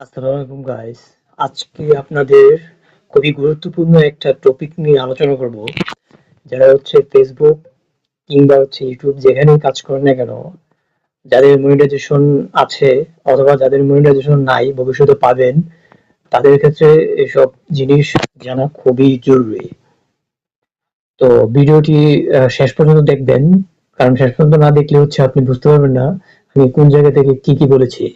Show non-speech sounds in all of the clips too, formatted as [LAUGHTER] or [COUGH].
আসসালামু আলাইকুম গাইস আজকে আপনাদের খুবই গুরুত্বপূর্ণ একটা টপিক নিয়ে আলোচনা করব, যারা হচ্ছে ফেসবুক কিংবা হচ্ছে ইউটিউব যেখানেই কাজ করেন না কেন, যাদের মনিটাইজেশন আছে অথবা যাদের মনিটাইজেশন নাই, ভবিষ্যতে পাবেন, তাদের ক্ষেত্রে এসব জিনিস জানা খুবই জরুরি। তো ভিডিওটি শেষ পর্যন্ত দেখবেন, কারণ শেষ পর্যন্ত না দেখলে হচ্ছে আপনি বুঝতে পারবেন না আমি কোন জায়গা থেকে কি কি বলেছি।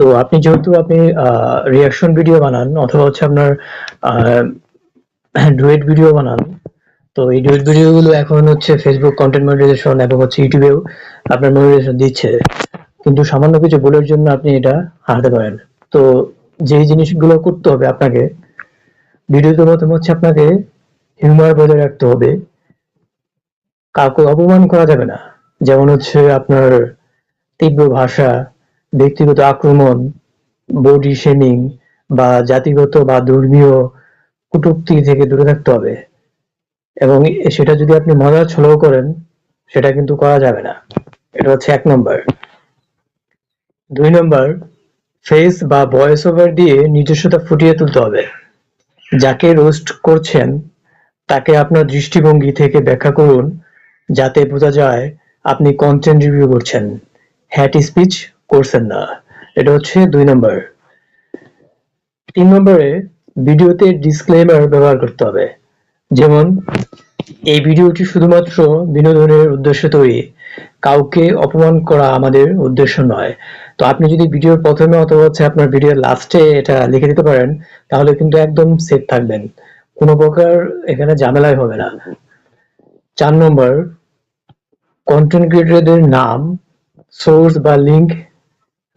তো আপনি যেহেতু আপনি রিয়াকশন ভিডিও বানান, অথবা হচ্ছে আপনার ডুয়েট ভিডিও [CLEARS THROAT] বানান, তো এই ডুয়েট ভিডিও গুলো এখন হচ্ছে ফেসবুক কন্টেন্ট মনিটাইজেশন এবং হচ্ছে ইউটিউবেও আপনার মনিটাইজেশন দিচ্ছে। কিন্তু সামান্য কিছু ভুলের জন্য আপনি এটা হারাতে পারেন। তো যেই জিনিসগুলো করতে হবে আপনাকে ভিডিওতে প্রথম হচ্ছে আপনাকে হিউমার বজায় রাখতে হবে। কাউকে অপমান করা যাবে না। যেমন হচ্ছে আপনার তীব্র ভাষা ব্যক্তিগত আক্রমণ বডি শেমিং বা জাতিগত বা ধর্মীয় কটূক্তি থেকে দূরে থাকতে হবে। এবং সেটা যদি আপনি মজার ছলেও করেন, সেটা কিন্তু করা যাবে না। এটা হচ্ছে এক নম্বর। দুই নম্বর ফেস বা ভয়েস ওভার দিয়ে নিজস্বতা ফুটিয়ে তুলতে হবে। যাকে রোস্ট করছেন, তাকে আপনার দৃষ্টিভঙ্গি থেকে ব্যাখ্যা করুন, যাতে বোঝা যায় আপনি কন্টেন্ট রিভিউ করছেন। হ্যাট স্পিচ করছেন না। এটা হচ্ছে দুই নম্বর। তিন নম্বরে ভিডিওতে ডিসক্লেমার ব্যবহার করতে হবে। যেমন, এই ভিডিওটি শুধুমাত্র বিনোদনের উদ্দেশ্যে তৈরি। কাউকে অপমান করা আমাদের উদ্দেশ্য নয়। তো আপনি যদি ভিডিওর প্রথমে অথবা হচ্ছে আপনার ভিডিওর লাস্টে এটা লিখে দিতে পারেন, তাহলে কিন্তু একদম সেফ থাকবেন। কোনো প্রকার এখানে ঝামেলাই হবে না। চার নম্বর কন্টেন্ট ক্রিয়েটরদের নাম সোর্স বা লিংক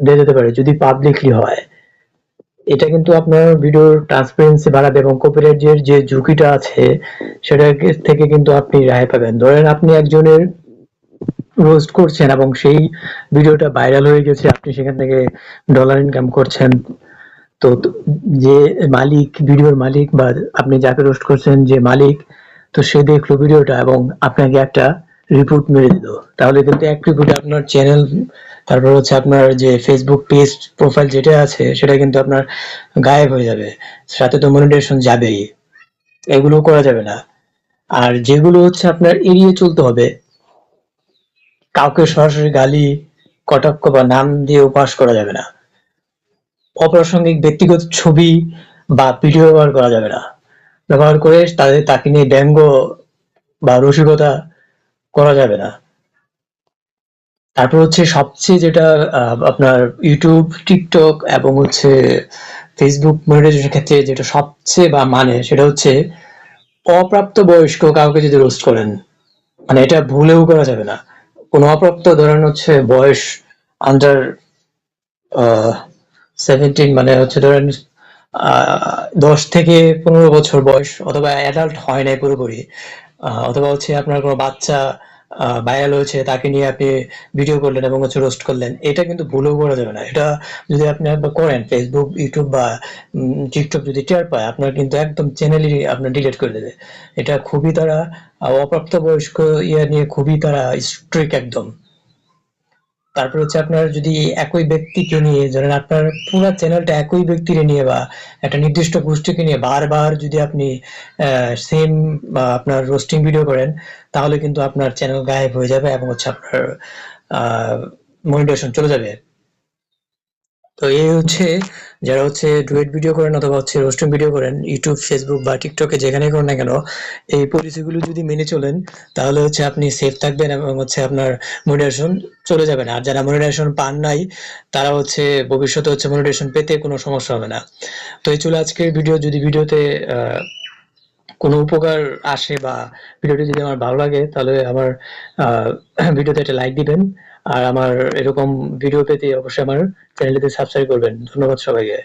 দেওয়া যেতে পারে যদি পাবলিকলি হয়। এটা কিন্তু আপনার ভিডিওর ট্রান্সপারেন্সি বাড়াবে এবং কপিরাইটের যে ঝুঁকিটা আছে, সেটা থেকে কিন্তু আপনি রেহাই পাবেন। ধরেন আপনি একজনের রোস্ট করছেন এবং সেই ভিডিওটা ভাইরাল হয়ে গেছে, আপনি সেখান থেকে ডলার ইনকাম করছেন। তো- যে মালিক ভিডিওর মালিক বা আপনি যাকে রোস্ট করছেন যে মালিক, তো সে দেখল ভিডিওটা এবং আপনাকে একটা রিপোর্ট মেরে দিল। তাহলে কিন্তু এক রিপোর্টে আপনার চ্যানেল তারপর হচ্ছে আপনার যে ফেসবুক পেজ প্রোফাইল যেটা আছে, সেটা কিন্তু আপনার গায়েব হয়ে যাবে। সাথে তো মনিটেশন যাবেই। এগুলো করা যাবে না। আর যেগুলো হচ্ছে আপনার এড়িয়ে চলতে হবে, কাউকে সরাসরি গালি, কটাক্ষ বা নাম দিয়ে উপাস করা যাবে না। অপ্রাসঙ্গিক ব্যক্তিগত ছবি বা ভিডিও ব্যবহার করা যাবে না। ব্যবহার করে তাদের, তাকে নিয়ে ব্যঙ্গ বা রসিকতা করা যাবে না। তারপর হচ্ছে সবচেয়ে যেটা আপনার ইউটিউব টিকটক এবং হচ্ছে ফেসবুক মনিটাইজেশনের ক্ষেত্রে যেটা সবচেয়ে বা মানে সেটা হচ্ছে অপ্রাপ্ত বয়স্ক কাউকে যদি রোস্ট করেন মানে এটা ভুলেও করা যাবে না। কোনো অপ্রাপ্ত ধরেন হচ্ছে বয়স আন্ডার সেভেন্টিন মানে হচ্ছে ধরেন দশ থেকে পনেরো বছর বয়স অথবা অ্যাডাল্ট হয় নাই পুরোপুরি অথবা হচ্ছে আপনার কোনো বাচ্চা ভাইরাল হয়েছে, তাকে নিয়ে আপনি ভিডিও করলেন এবং হচ্ছে রোস্ট করলেন, এটা কিন্তু ভুলও করা যাবে না। এটা যদি আপনি একবার করেন ফেসবুক ইউটিউব বা টিকটক যদি টের পায়, আপনার কিন্তু একদম চ্যানেলই আপনার ডিলিট করে দেবে। এটা খুবই তারা অপ্রাপ্ত অপ্রাপ্তবয়স্ক ইয়ে নিয়ে খুবই তারা স্ট্রিক একদম। তারপর হচ্ছে আপনার যদি একই ব্যক্তিকে নিয়ে, ধরেন আপনার পুরো চ্যানেলটা একই ব্যক্তির নিয়ে বা একটা নির্দিষ্ট গোষ্ঠীকে নিয়ে বারবার যদি আপনি সেম বা আপনার রোস্টিং ভিডিও করেন, তাহলে কিন্তু আপনার চ্যানেল গায়েব হয়ে যাবে এবং হচ্ছে আপনার মনিটাইজেশন চলে যাবে। তো এই হচ্ছে যারা হচ্ছে ডুয়েট ভিডিও করেন অথবা হচ্ছে রোস্টিং ভিডিও করেন ইউটিউব ফেসবুক বা টিকটকে যেখানে করেন না কেন, এই পলিসিগুলো যদি মেনে চলেন, তাহলে হচ্ছে আপনি সেফ থাকবেন এবং হচ্ছে আপনার মনিটাইজেশন চলে যাবে না। আর যারা মনিটাইজেশন পান নাই, তারা হচ্ছে ভবিষ্যতে হচ্ছে মনিটাইজেশন পেতে কোনো সমস্যা হবে না। তো এই চলে আজকের ভিডিও যদি ভিডিওতে কোনো উপকার আসে বা ভিডিওটি যদি আমার ভালো লাগে, তাহলে আমার ভিডিওতে [CLEARS THROAT] একটা লাইক দিবেন। আর আমার এরকম ভিডিও পেতে অবশ্যই আমার চ্যানেলটিতে সাবস্ক্রাইব করবেন। ধন্যবাদ সবাইকে।